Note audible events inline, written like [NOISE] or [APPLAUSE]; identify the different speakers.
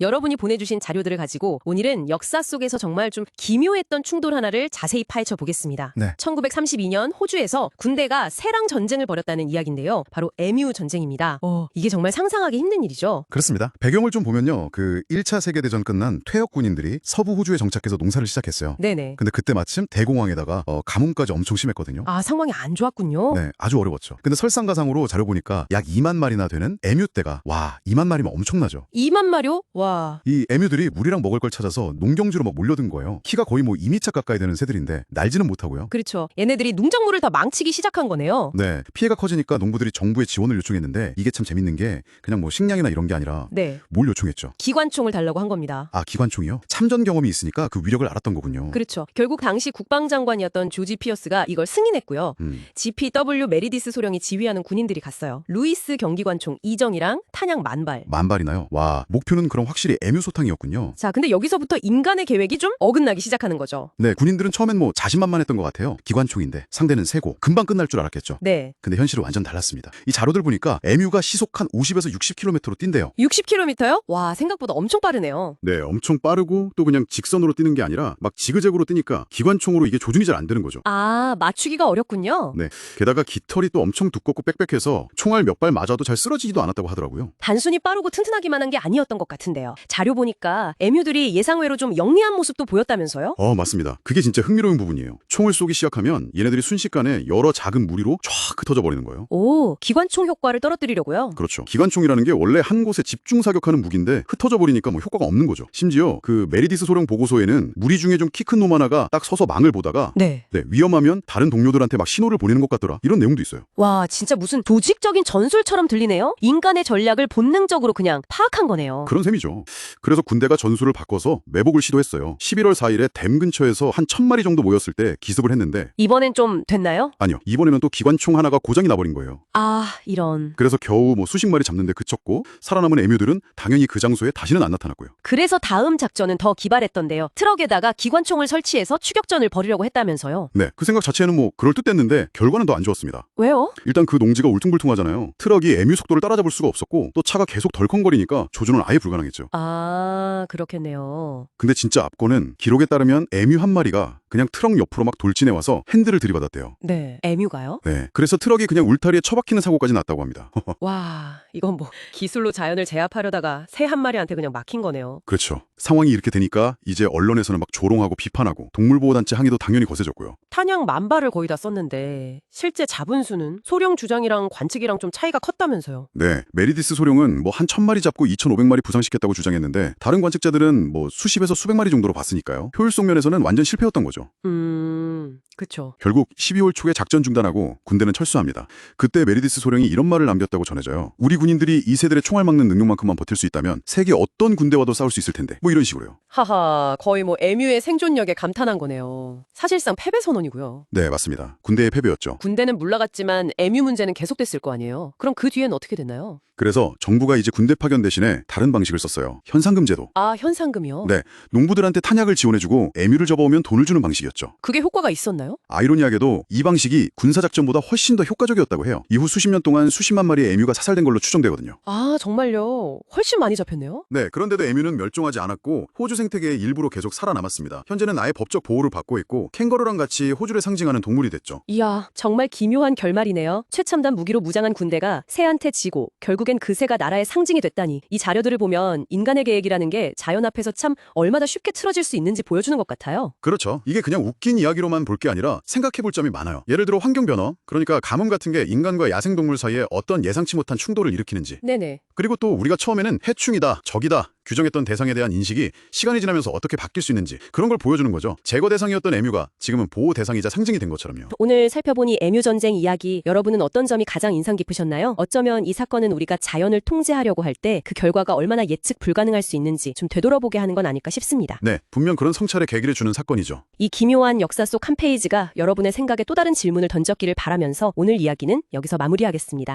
Speaker 1: 여러분이 보내주신 자료들을 가지고 오늘은 역사 속에서 정말 좀 기묘했던 충돌 하나를 자세히 파헤쳐 보겠습니다.
Speaker 2: 네.
Speaker 1: 1932년 호주에서 군대가 세랑 전쟁을 벌였다는 이야기인데요. 바로 에뮤 전쟁입니다. 어, 이게 정말 상상하기 힘든 일이죠.
Speaker 2: 그렇습니다. 배경을 좀 보면요. 그 1차 세계대전 끝난 퇴역 군인들이 서부 호주에 정착해서 농사를 시작했어요.
Speaker 1: 네네.
Speaker 2: 근데 그때 마침 대공황에다가 어, 가뭄까지 엄청 심했거든요.
Speaker 1: 아 상황이 안 좋았군요.
Speaker 2: 네, 아주 어려웠죠. 근데 설상가상으로 자료 보니까 약 2만 마리나 되는 에뮤 떼가 와, 2만 마리면 엄청나죠.
Speaker 1: 2만 마료? 와.
Speaker 2: 이 에뮤들이 물이랑 먹을 걸 찾아서 농경지로 막 몰려든 거예요. 키가 거의 뭐 2미터 가까이 되는 새들인데 날지는 못하고요.
Speaker 1: 그렇죠. 얘네들이 농작물을 다 망치기 시작한 거네요.
Speaker 2: 네, 피해가 커지니까 농부들이 정부에 지원을 요청했는데 이게 참 재밌는 게 그냥 뭐 식량이나 이런 게 아니라
Speaker 1: 네.
Speaker 2: 뭘 요청했죠?
Speaker 1: 기관총을 달라고 한 겁니다.
Speaker 2: 아, 기관총이요? 참전 경험이 있으니까 그 위력을 알았던 거군요.
Speaker 1: 그렇죠. 결국 당시 국방장관이었던 조지 피어스가 이걸 승인했고요.
Speaker 2: 음,
Speaker 1: GPW 메리디스 소령이 지휘하는 군인들이 갔어요. 루이스 경기관총 이정이랑 탄약 만발.
Speaker 2: 만발이나요? 와, 목표는 그럼 확실히 에뮤 소탕이었군요.
Speaker 1: 자, 근데 여기서부터 인간의 계획이 좀 어긋나기 시작하는 거죠.
Speaker 2: 네, 군인들은 처음엔 뭐 자신만만했던 것 같아요. 기관총인데 상대는 세고 금방 끝날 줄 알았겠죠.
Speaker 1: 네.
Speaker 2: 근데 현실은 완전 달랐습니다. 이 자료들 보니까 에뮤가 시속 한 50에서 60km로 뛴대요.
Speaker 1: 60km요? 와, 생각보다 엄청 빠르네요.
Speaker 2: 네, 엄청 빠르고 또 그냥 직선으로 뛰는 게 아니라 막 지그재그로 뛰니까 기관총으로 이게 조준이 잘 안 되는 거죠.
Speaker 1: 아, 맞추기가 어렵군요.
Speaker 2: 네, 게다가 깃털이 또 엄청 두껍고 빽빽해서 총알 몇 발 맞아도 잘 쓰러지지도 않았다고 하더라고요.
Speaker 1: 단순히 빠르고 튼튼하기만 한 게 아니었던 것 같은데요. 자료 보니까 에뮤들이 예상외로 좀 영리한 모습도 보였다면서요?
Speaker 2: 어, 맞습니다. 그게 진짜 흥미로운 부분이에요. 총을 쏘기 시작하면 얘네들이 순식간에 여러 작은 무리로 쫙 흩어져 버리는 거예요.
Speaker 1: 오, 기관총 효과를 떨어뜨리려고요?
Speaker 2: 그렇죠. 기관총이라는 원래 원래 한 곳에 집중 사격하는 무기인데 흩어져 버리니까 뭐 효과가 없는 거죠. 심지어 그 메리디스 소령 보고서에는 무리 중에 좀 키 큰 놈 하나가 딱 서서 망을 보다가
Speaker 1: 네.
Speaker 2: 네, 위험하면 다른 동료들한테 막 신호를 보내는 것 같더라. 이런 내용도 있어요.
Speaker 1: 와, 진짜 무슨 조직적인 전술처럼 들리네요? 인간의 전략을 본능적으로 그냥 파악한 거네요.
Speaker 2: 그런 셈이죠. 그래서 군대가 전술을 바꿔서 매복을 시도했어요. 11월 4일에 댐 근처에서 한 천마리 정도 모였을 때 기습을 했는데
Speaker 1: 이번엔 좀 됐나요?
Speaker 2: 아니요. 이번에는 또 기관총 하나가 고장이 나버린 거예요.
Speaker 1: 아, 이런.
Speaker 2: 그래서 겨우 뭐 수십 마리 잡는데 그쳤고 살아남은 에뮤들은 당연히 그 장소에 다시는 안 나타났고요.
Speaker 1: 그래서 다음 작전은 더 기발했던데요. 트럭에다가 기관총을 설치해서 추격전을 벌이려고 했다면서요.
Speaker 2: 네, 그 생각 자체는 뭐 그럴듯했는데 결과는 더 안 좋았습니다.
Speaker 1: 왜요?
Speaker 2: 일단 그 농지가 울퉁불퉁하잖아요. 트럭이 에뮤 속도를 따라잡을 수가 없었고 또 차가 계속 덜컹거리니까 조준은 아예 불가능했죠.
Speaker 1: 아, 그렇겠네요.
Speaker 2: 근데 진짜 앞거는 기록에 따르면 에뮤 한 마리가 그냥 트럭 옆으로 막 돌진해 와서 핸들을 들이받았대요.
Speaker 1: 네. 에뮤가요?
Speaker 2: 네, 그래서 트럭이 그냥 울타리에 처박히는 사고까지 났다고 합니다. [LAUGHS]
Speaker 1: 와, 이건 뭐 기술로 자연을 제압하려다가 새 한 마리한테 그냥 막힌 거네요.
Speaker 2: 그렇죠. 상황이 이렇게 되니까 이제 언론에서는 막 조롱하고 비판하고 동물보호단체 항의도 당연히 거세졌고요.
Speaker 1: 탄약 만발을 거의 다 썼는데 실제 잡은 수는 소령 주장이랑 관측이랑 좀 차이가 컸다면서요.
Speaker 2: 네, 메리디스 소룡은 뭐 한 천마리 잡고 2,500마리 부상시켰다고 주장했는데 다른 관측자들은 뭐 수십에서 수백 마리 정도로 봤으니까요. 효율성 면에서는 완전 실패였던 거죠.
Speaker 1: 음, 그쵸.
Speaker 2: 결국 12월 초에 작전 중단하고 군대는 철수합니다. 그때 메리디스 소령이 이런 말을 남겼다고 전해져요. 우리 군인들이 이 세들의 총알 막는 능력만큼만 버틸 수 있다면 세계 어떤 군대와도 싸울 수 있을 텐데 뭐 이런 식으로요.
Speaker 1: 하하, 거의 뭐 에뮤의 생존력에 감탄한 거네요. 사실상 패배 선언이고요.
Speaker 2: 네, 맞습니다. 군대의 패배였죠.
Speaker 1: 군대는 물러갔지만 에뮤 문제는 계속됐을 거 아니에요. 그럼 그 뒤엔 어떻게 됐나요?
Speaker 2: 그래서 정부가 이제 군대 파견 대신에 다른 방식을 썼어요. 현상금 제도.
Speaker 1: 아, 현상금이요?
Speaker 2: 네, 농부들한테 탄약을 지원해주고 에뮤를 접어오면 돈을 주는 방식이었죠.
Speaker 1: 그게 효과가 있었나요?
Speaker 2: 아이러니하게도 이 방식이 군사작전보다 훨씬 더 효과적이었다고 해요. 이후 수십 년 동안 수십만 마리의 에뮤가 사살된 걸로 추정되거든요.
Speaker 1: 아, 정말요? 훨씬 많이 잡혔네요?
Speaker 2: 네, 그런데도 에뮤는 멸종하지 않았고 호주 생태계의 일부로 계속 살아남았습니다. 현재는 아예 법적 보호를 받고 있고 캥거루랑 같이 호주를 상징하는 동물이 됐죠.
Speaker 1: 이야, 정말 기묘한 결말이네요. 최첨단 무기로 무장한 군대가 새한테 지고 결국엔 그 새가 나라의 상징이 됐다니. 이 자료들을 보면 인간의 계획이라는 게 자연 앞에서 참 얼마나 쉽게 틀어질 수 있는지 보여주는 것 같아요.
Speaker 2: 그렇죠. 이게 그냥 웃긴 이야기로만 볼 게 아니라 생각해 볼 점이 많아요. 예를 들어 환경 변화, 그러니까 가뭄 같은 게 인간과 야생동물 사이에 어떤 예상치 못한 충돌을 일으키는지
Speaker 1: 네네.
Speaker 2: 그리고 또 우리가 처음에는 해충이다, 적이다 규정했던 대상에 대한 인식이 시간이 지나면서 어떻게 바뀔 수 있는지 그런 걸 보여주는 거죠. 제거 대상이었던 에뮤가 지금은 보호 대상이자 상징이 된 것처럼요.
Speaker 1: 오늘 살펴보니 에뮤 전쟁 이야기 여러분은 어떤 점이 가장 인상 깊으셨나요? 어쩌면 이 사건은 우리가 자연을 통제하려고 할 때 그 결과가 얼마나 예측 불가능할 수 있는지 좀 되돌아보게 하는 건 아닐까 싶습니다.
Speaker 2: 네, 분명 그런 성찰의 계기를 주는 사건이죠.
Speaker 1: 이 기묘한 역사 속 한 페이지가 여러분의 생각에 또 다른 질문을 던졌기를 바라면서 오늘 이야기는 여기서 마무리하겠습니다.